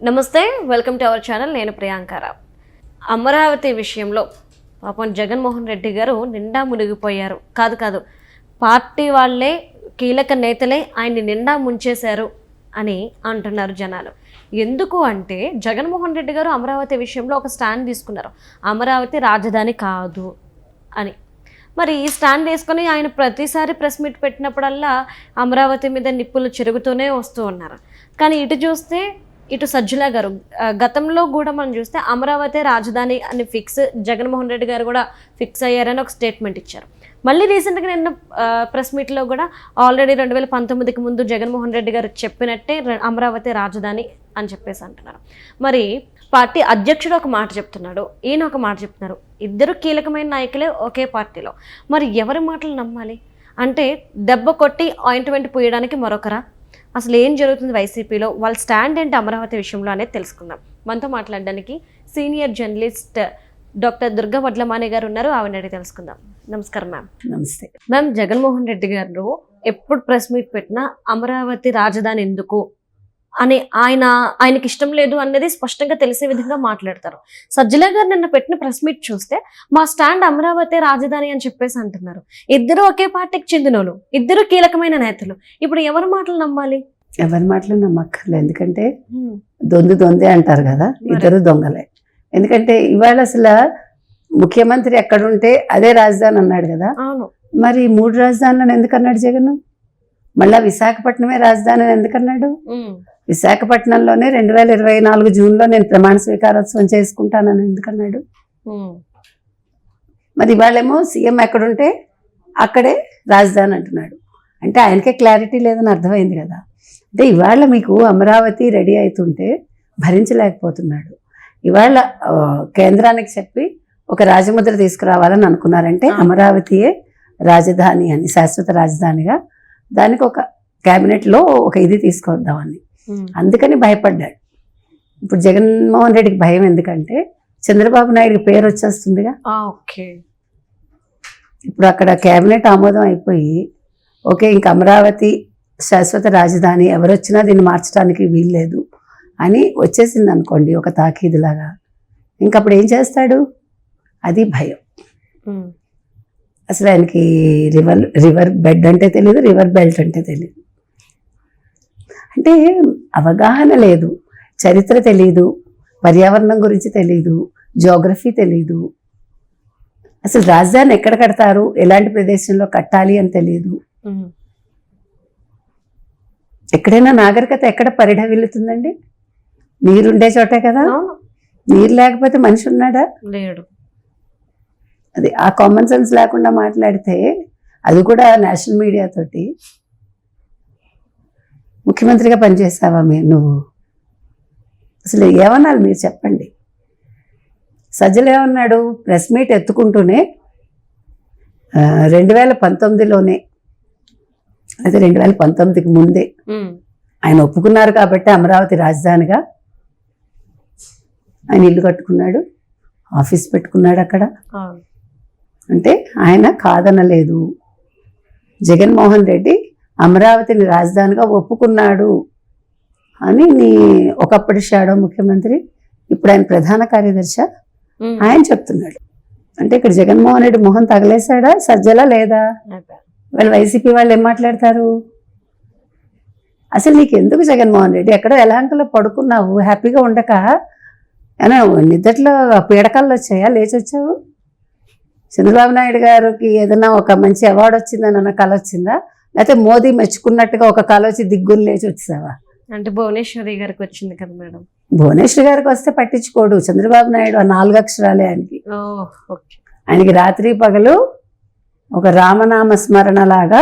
నమస్తే welcome to our channel నేను ప్రియాంకారావు అమరావతి విషయంలో పాపం జగన్మోహన్ రెడ్డి గారు నిండా మునిగిపోయారు. కాదు కాదు పార్టీ వాళ్ళే కీలక నేతలే ఆయన్ని నిండా ముంచేశారు అని అంటున్నారు జనాలు. ఎందుకు అంటే జగన్మోహన్ రెడ్డి గారు అమరావతి విషయంలో ఒక స్టాండ్ తీసుకున్నారు. అమరావతి రాజధాని కాదు అని. మరి ఈ స్టాండ్ వేసుకొని ఆయన ప్రతిసారి ప్రెస్ మీట్ పెట్టినప్పుడల్లా అమరావతి మీద నిప్పులు చెరుగుతూనే వస్తూ ఉన్నారు. కానీ ఇటు చూస్తే ఇటు సజ్జుల గారు. గతంలో కూడా మనం చూస్తే అమరావతి రాజధాని అని ఫిక్స్ జగన్మోహన్ రెడ్డి గారు కూడా ఫిక్స్ అయ్యారని ఒక స్టేట్మెంట్ ఇచ్చారు. మళ్ళీ రీసెంట్గా నిన్న ప్రెస్ మీట్లో కూడా ఆల్రెడీ రెండు వేల పంతొమ్మిదికి ముందు జగన్మోహన్ రెడ్డి గారు చెప్పినట్టే అమరావతి రాజధాని అని చెప్పేసి అంటున్నారు. మరి పార్టీ అధ్యక్షుడు ఒక మాట చెప్తున్నాడు ఈయన ఒక మాట చెప్తున్నారు. ఇద్దరు కీలకమైన నాయకులే ఒకే పార్టీలో. మరి ఎవరి మాటలు నమ్మాలి? అంటే దెబ్బ కొట్టి ఆయింట్మెంట్ పూయడానికి మరొకరా? అసలు ఏం జరుగుతుంది వైసీపీలో? వాళ్ళ స్టాండ్ ఏంటి అమరావతి విషయంలో అనేది తెలుసుకుందాం. మనతో మాట్లాడడానికి senior journalist doctor Durga Vadlamani garu ఉన్నారు. ఆవిడ అడిగి తెలుసుకుందాం. నమస్కారం మ్యామ్. నమస్తే. మ్యామ్ జగన్మోహన్ రెడ్డి గారు ఎప్పుడు ప్రెస్ మీట్ పెట్టినా అమరావతి రాజధాని ఎందుకు? అని ఆయన ఆయనకి ఇష్టం లేదు అన్నది స్పష్టంగా తెలిసే విధంగా మాట్లాడతారు. సజ్జల గారు నిన్న పెట్టిన ప్రెస్ మీట్ చూస్తే మా స్టాండ్ అమరావతి రాజధాని అని చెప్పేసి అంటున్నారు. ఇద్దరు ఒకే పార్టీకి చెందినోళ్ళు ఇద్దరు కీలకమైన నేతలు. ఇప్పుడు ఎవరి మాటలు నమ్మాలి? ఎవరి మాటలు నమ్మక్కర్లేదు. ఎందుకంటే దొందు దొందే అంటారు కదా ఇద్దరు దొంగలే. ఎందుకంటే ఇవాళ అసలు ముఖ్యమంత్రి ఎక్కడుంటే అదే రాజధాని అన్నాడు కదా. అవును. మరి మూడు రాజధానులను ఎందుకు అన్నాడు జగన్? మళ్ళా విశాఖపట్నమే రాజధాని అని ఎందుకు అన్నాడు ఉమ్. విశాఖపట్నంలోనే రెండు వేల ఇరవై నాలుగు జూన్లో నేను ప్రమాణ స్వీకారోత్సవం చేసుకుంటానని ఎందుకు అన్నాడు ఉమ్. మరి ఇవాళేమో సీఎం ఎక్కడుంటే అక్కడే రాజధాని అంటున్నాడు అంటే ఆయనకే క్లారిటీ లేదని అర్థమైంది కదా అంటే ఇవాళ మీకు అమరావతి రెడీ అవుతుంటే భరించలేకపోతున్నాడు ఇవాళ కేంద్రానికి చెప్పి ఒక రాజముద్ర తీసుకురావాలని అనుకున్నారంటే. అమరావతియే రాజధాని అని శాశ్వత రాజధానిగా దానికి ఒక క్యాబినెట్లో ఒక ఇది తీసుకొద్దామని. అందుకని భయపడ్డాడు. ఇప్పుడు జగన్మోహన్ రెడ్డికి భయం ఎందుకంటే చంద్రబాబు నాయుడికి పేరు వచ్చేస్తుందిగా. ఓకే. ఇప్పుడు అక్కడ కేబినెట్ ఆమోదం అయిపోయి ఓకే ఇంక అమరావతి శాశ్వత రాజధాని ఎవరొచ్చినా దీన్ని మార్చడానికి వీల్లేదు అని వచ్చేసింది అనుకోండి ఒక తాకీదులాగా. ఇంకప్పుడు ఏం చేస్తాడు? అది భయం. అసలు ఆయనకి రివర్ రివర్ బెడ్ అంటే తెలియదు రివర్ బెల్ట్ అంటే తెలియదు అంటే అవగాహన లేదు చరిత్ర తెలియదు పర్యావరణం గురించి తెలియదు జోగ్రఫీ తెలియదు అసలు రాజధాని ఎక్కడ కడతారు ఎలాంటి ప్రదేశంలో కట్టాలి అని తెలియదు. ఎక్కడైనా నాగరికత ఎక్కడ పరిఢవిల్లుతుందండి నీరుండే చోటే కదా? నీరు లేకపోతే మనిషి ఉన్నాడా? లేడు. అది ఆ కామన్ సెన్స్ లేకుండా మాట్లాడితే అది కూడా నేషనల్ మీడియా తోటి. ముఖ్యమంత్రిగా పనిచేసావా మీరు నువ్వు? అసలు ఏమన్నారు మీరు చెప్పండి. సజ్జలు ఏమన్నాడు? ప్రెస్ మీట్ ఎత్తుకుంటూనే రెండు వేల పంతొమ్మిదిలోనే అయితే రెండు వేల పంతొమ్మిదికి ముందే. ఆయన ఒప్పుకున్నారు కాబట్టి అమరావతి రాజధానిగా ఆయన ఇల్లు కట్టుకున్నాడు ఆఫీస్ పెట్టుకున్నాడు అక్కడ. అంటే ఆయన కాదనలేదు. జగన్మోహన్ రెడ్డి అమరావతిని రాజధానిగా ఒప్పుకున్నాడు అని నీ ఒకప్పటి షాడో ముఖ్యమంత్రి ఇప్పుడు ఆయన ప్రధాన కార్యదర్శి. ఆయన చెప్తున్నాడు. అంటే ఇక్కడ జగన్మోహన్ రెడ్డి మొహం తగలేశాడా? సజ్జలా లేదా. వాళ్ళు వైసీపీ వాళ్ళు ఏం మాట్లాడతారు? అసలు నీకు ఎందుకు జగన్మోహన్ రెడ్డి? ఎక్కడో ఎలాంకలో పడుకున్నావు? హ్యాపీగా ఉండక? నిద్దట్లో పీడకల్లో వచ్చాయా? లేచి వచ్చావు చంద్రబాబు నాయుడు గారికి ఏదైనా ఒక మంచి అవార్డు వచ్చిందని అన్న కళ వచ్చిందా? లేకపోతే మోదీ మెచ్చుకున్నట్టుగా ఒక కళ వచ్చి దిగ్గులు లేచి వచ్చావా అంటే భువనేశ్వరి గారికి వచ్చింది కదా మేడం. భువనేశ్వర్ గారికి వస్తే పట్టించుకోడు. చంద్రబాబు నాయుడు ఆ నాలుగు అక్షరాలే ఆయనకి. ఆయనకి రాత్రి పగలు ఒక రామనామ స్మరణ లాగా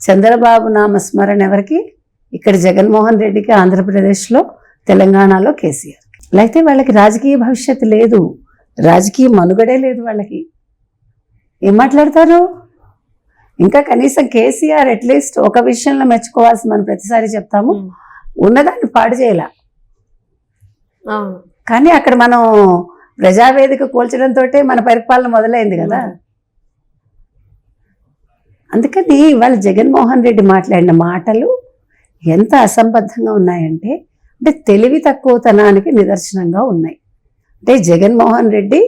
చంద్రబాబు నామ స్మరణ ఎవరికి? ఇక్కడ జగన్మోహన్ రెడ్డికి ఆంధ్రప్రదేశ్లో తెలంగాణలో కేసీఆర్ అయితే వాళ్ళకి రాజకీయ భవిష్యత్తు లేదు. రాజకీయ మనుగడే లేదు వాళ్ళకి. ఏం మాట్లాడతారు? ఇంకా కనీసం కేసీఆర్ అట్లీస్ట్ ఒక విషయంలో మెచ్చుకోవాల్సి మనం ప్రతిసారి చెప్తాము. ఉన్నదాన్ని పాడు చేయాల. కానీ అక్కడ మనం ప్రజావేదిక కూల్చడంతో మన పరిపాలన మొదలైంది కదా. అందుకని ఇవాళ జగన్మోహన్ రెడ్డి మాట్లాడిన మాటలు ఎంత అసంబద్ధంగా ఉన్నాయంటే అంటే తెలివి తక్కువతనానికి నిదర్శనంగా ఉన్నాయి. అంటే జగన్మోహన్ రెడ్డి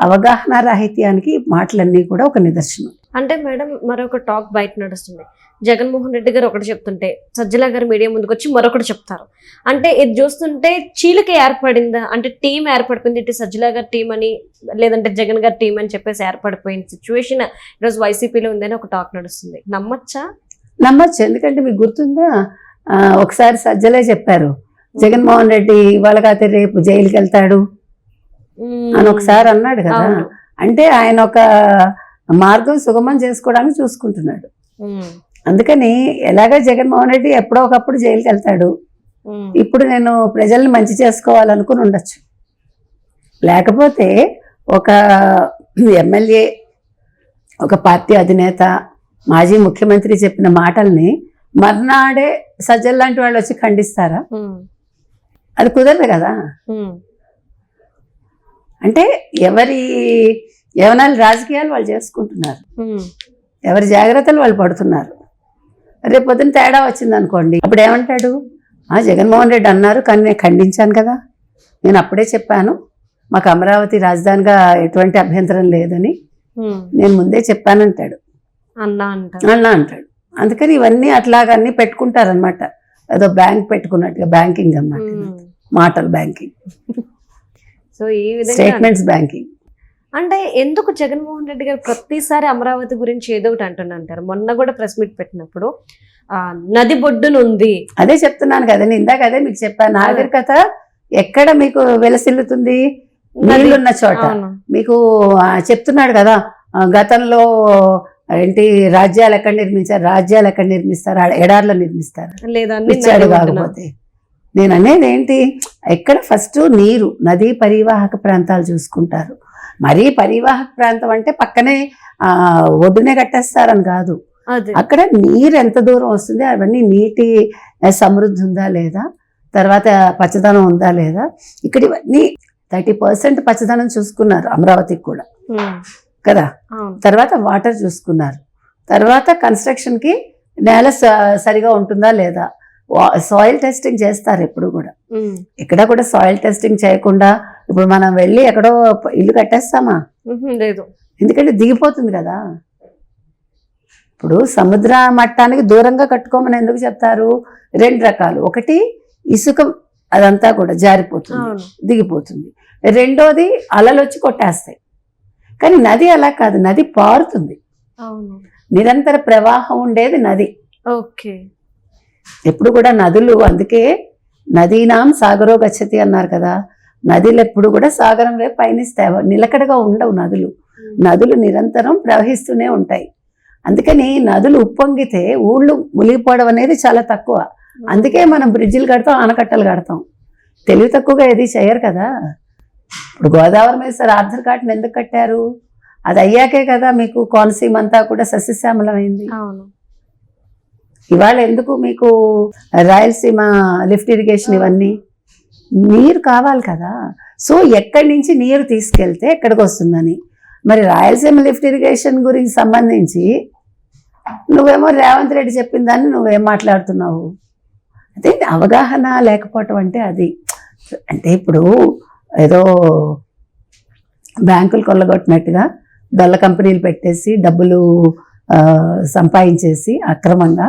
అవగాహన రాహిత్యానికి మాటలన్నీ కూడా ఒక నిదర్శనం. అంటే మేడం మరొక టాక్ బయట నడుస్తుంది. జగన్మోహన్ రెడ్డి గారు ఒకటి చెప్తుంటే సజ్జల గారు మీడియా ముందుకు వచ్చి మరొకటి చెప్తారు. అంటే ఇది చూస్తుంటే చీలిక ఏర్పడిందా? అంటే టీం ఏర్పడిపోయింది ఇటు సజ్జల గారి టీం అని లేదంటే జగన్ గారి టీం అని చెప్పేసి ఏర్పడిపోయిన సిచ్యువేషన్ ఈరోజు వైసీపీలో ఉందని ఒక టాక్ నడుస్తుంది. నమ్మచ్చా? నమ్మచ్చు. ఎందుకంటే మీకు గుర్తుందా? ఒకసారి సజ్జలే చెప్పారు జగన్మోహన్ రెడ్డి ఇవాళ కాతే రేపు జైలుకి వెళ్తాడు అని ఒకసారి అన్నాడు కదా. అంటే ఆయన ఒక మార్గం సుగమం చేసుకోవడానికి చూసుకుంటున్నాడు. అందుకని ఎలాగ జగన్మోహన్ రెడ్డి ఎప్పుడో ఒకప్పుడు జైలుకి వెళ్తాడు. ఇప్పుడు నేను ప్రజల్ని మంచి చేసుకోవాలనుకుని ఉండొచ్చు. లేకపోతే ఒక ఎమ్మెల్యే ఒక పార్టీ అధినేత మాజీ ముఖ్యమంత్రి చెప్పిన మాటల్ని మర్నాడే సజ్జల్ లాంటి వాళ్ళు వచ్చి ఖండిస్తారా? అది కుదరదు కదా. అంటే ఎవరి యవనాలు రాజకీయాలు వాళ్ళు చేసుకుంటున్నారు. ఎవరి జాగ్రత్తలు వాళ్ళు పడుతున్నారు. రేపు పొద్దున తేడా వచ్చింది అనుకోండి అప్పుడు ఏమంటాడు? ఆ జగన్మోహన్ రెడ్డి అన్నారు కానీ నేను ఖండించాను కదా. నేను అప్పుడే చెప్పాను. మాకు అమరావతి రాజధానిగా ఎటువంటి అభ్యంతరం లేదని. నేను ముందే చెప్పానంటాడు. అన్నా అంటాడు. అందుకని ఇవన్నీ అట్లాగా అన్ని పెట్టుకుంటారనమాట ఏదో బ్యాంక్ పెట్టుకున్నట్టుగా బ్యాంకింగ్ అన్నమాట. మాటలు బ్యాంకింగ్. సో ఈ విధంగా స్టేట్మెంట్స్ బ్యాంకింగ్. అంటే ఎందుకు జగన్మోహన్ రెడ్డి గారు ప్రతిసారి అమరావతి గురించి ఏదో ఒకటి అంటున్నారు మొన్న కూడా ప్రెస్ మీట్ పెట్టినప్పుడు నది బొడ్డున ఉంది అదే చెప్తున్నాను కదండి ఇందాక అదే మీకు చెప్పాను నాగరికత ఎక్కడ మీకు వెలసిల్లుతుంది? నీళ్ళున్న చోట. మీకు చెప్తున్నాడు కదా గతంలో ఏంటి రాజ్యాలు ఎక్కడ నిర్మించారు? రాజ్యాలు ఎక్కడ నిర్మిస్తారు? ఎడార్లో నిర్మిస్తారు. ఇచ్చాడు. కాకపోతే. నేను అనేది ఏంటి ఎక్కడ ఫస్ట్ నీరు నదీ పరివాహక ప్రాంతాలు చూసుకుంటారు. మరీ పరివాహక ప్రాంతం అంటే పక్కనే ఒడ్డునే కట్టేస్తారని కాదు. అక్కడ నీరు ఎంత దూరం వస్తుంది అవన్నీ నీటి సమృద్ధి ఉందా లేదా? తర్వాత పచ్చదనం ఉందా లేదా? ఇక్కడ ఇవన్నీ థర్టీ పర్సెంట్ పచ్చదనం చూసుకున్నారు అమరావతికి కూడా. కదా? తర్వాత వాటర్ చూసుకున్నారు. తర్వాత కన్స్ట్రక్షన్కి నేల సరిగా ఉంటుందా లేదా? సాయిల్ టెస్టింగ్ చేస్తారు ఎప్పుడు కూడా. ఇక్కడ కూడా సాయిల్ టెస్టింగ్ చేయకుండా ఇప్పుడు మనం వెళ్ళి ఎక్కడో ఇల్లు కట్టేస్తామా? లేదు. ఎందుకంటే దిగిపోతుంది కదా. ఇప్పుడు సముద్ర మట్టానికి దూరంగా కట్టుకోమని ఎందుకు చెప్తారు? రెండు రకాలు. ఒకటి ఇసుక అదంతా కూడా జారిపోతుంది దిగిపోతుంది. రెండోది అలలు వచ్చి కొట్టేస్తాయి. కానీ నది అలా కాదు నది పారుతుంది. నిరంతర ప్రవాహం ఉండేది నది. ఓకే. ఎప్పుడు కూడా నదులు అందుకే నదీనాం సాగరో గచ్చతి అన్నారు కదా. నదులు ఎప్పుడు కూడా సాగరం వైపు పయనిస్తాయి నిలకడగా ఉండవు నదులు. నదులు నిరంతరం ప్రవహిస్తూనే ఉంటాయి. అందుకని నదులు ఉప్పొంగితే ఊళ్ళు మునిగిపోవడం అనేది చాలా తక్కువ. అందుకే మనం బ్రిడ్జిలు కడతాం ఆనకట్టలు కడతాం. తెలివి తక్కువగా ఏది చేయరు కదా. ఇప్పుడు గోదావరి మీద సార్ ఆర్థర్ ఘాట్ని ఎందుకు కట్టారు? అది అయ్యాకే కదా మీకు కోనసీమ అంతా కూడా సస్యశ్యామలమైంది. అవును. ఇవాళ ఎందుకు మీకు రాయలసీమ లిఫ్ట్ ఇరిగేషన్ ఇవన్నీ? నీరు కావాలి కదా. సో ఎక్కడి నుంచి నీరు తీసుకెళ్తే ఎక్కడికి వస్తుందని? మరి రాయలసీమ లిఫ్ట్ ఇరిగేషన్ గురించి సంబంధించి నువ్వేమో రేవంత్ రెడ్డి చెప్పిన దాన్ని నువ్వేం మాట్లాడుతున్నావు? అదే అవగాహన లేకపోవటం అంటే అది. అంటే ఇప్పుడు ఏదో బ్యాంకులు కొల్లగొట్టినట్టుగా డొల్ల కంపెనీలు పెట్టేసి డబ్బులు సంపాదించేసి అక్రమంగా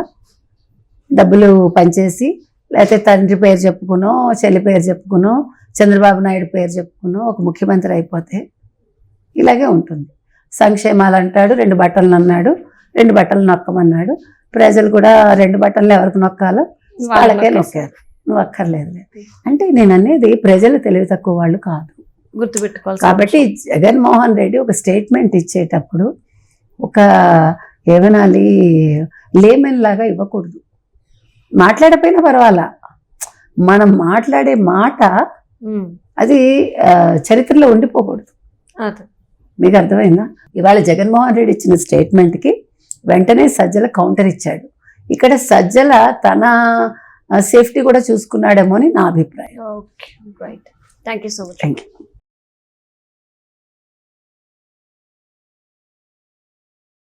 డబ్బులు పంచేసి లేకపోతే తండ్రి పేరు చెప్పుకునో చెల్లి పేరు చెప్పుకునో చంద్రబాబు నాయుడు పేరు చెప్పుకునో ఒక ముఖ్యమంత్రి అయిపోతే ఇలాగే ఉంటుంది. సంక్షేమాలు అంటాడు రెండు బట్టలు అన్నాడు రెండు బట్టలు నొక్కమన్నాడు. ప్రజలు కూడా రెండు బట్టలు ఎవరికి నొక్కాలో వాళ్ళకే నొక్కారు. నువ్వు అక్కర్లేదు అంటే నేను అనేది ప్రజలు తెలివి తక్కువ వాళ్ళు కాదు. గుర్తుపెట్టుకోవాలి కాబట్టి జగన్మోహన్ రెడ్డి ఒక స్టేట్మెంట్ ఇచ్చేటప్పుడు ఒక ఏమనాలి లేమెన్ లాగా ఇవ్వకూడదు. మాట్లాడపోయినా పర్వాలా. మనం మాట్లాడే మాట అది చరిత్రలో ఉండిపోకూడదు. మీకు అర్థమైందా? ఇవాళ జగన్మోహన్ రెడ్డి ఇచ్చిన స్టేట్మెంట్కి వెంటనే సజ్జల కౌంటర్ ఇచ్చాడు. ఇక్కడ సజ్జల తన సేఫ్టీ కూడా చూసుకున్నాడేమో అని నా అభిప్రాయం. Okay right. Thank you so much. Thank you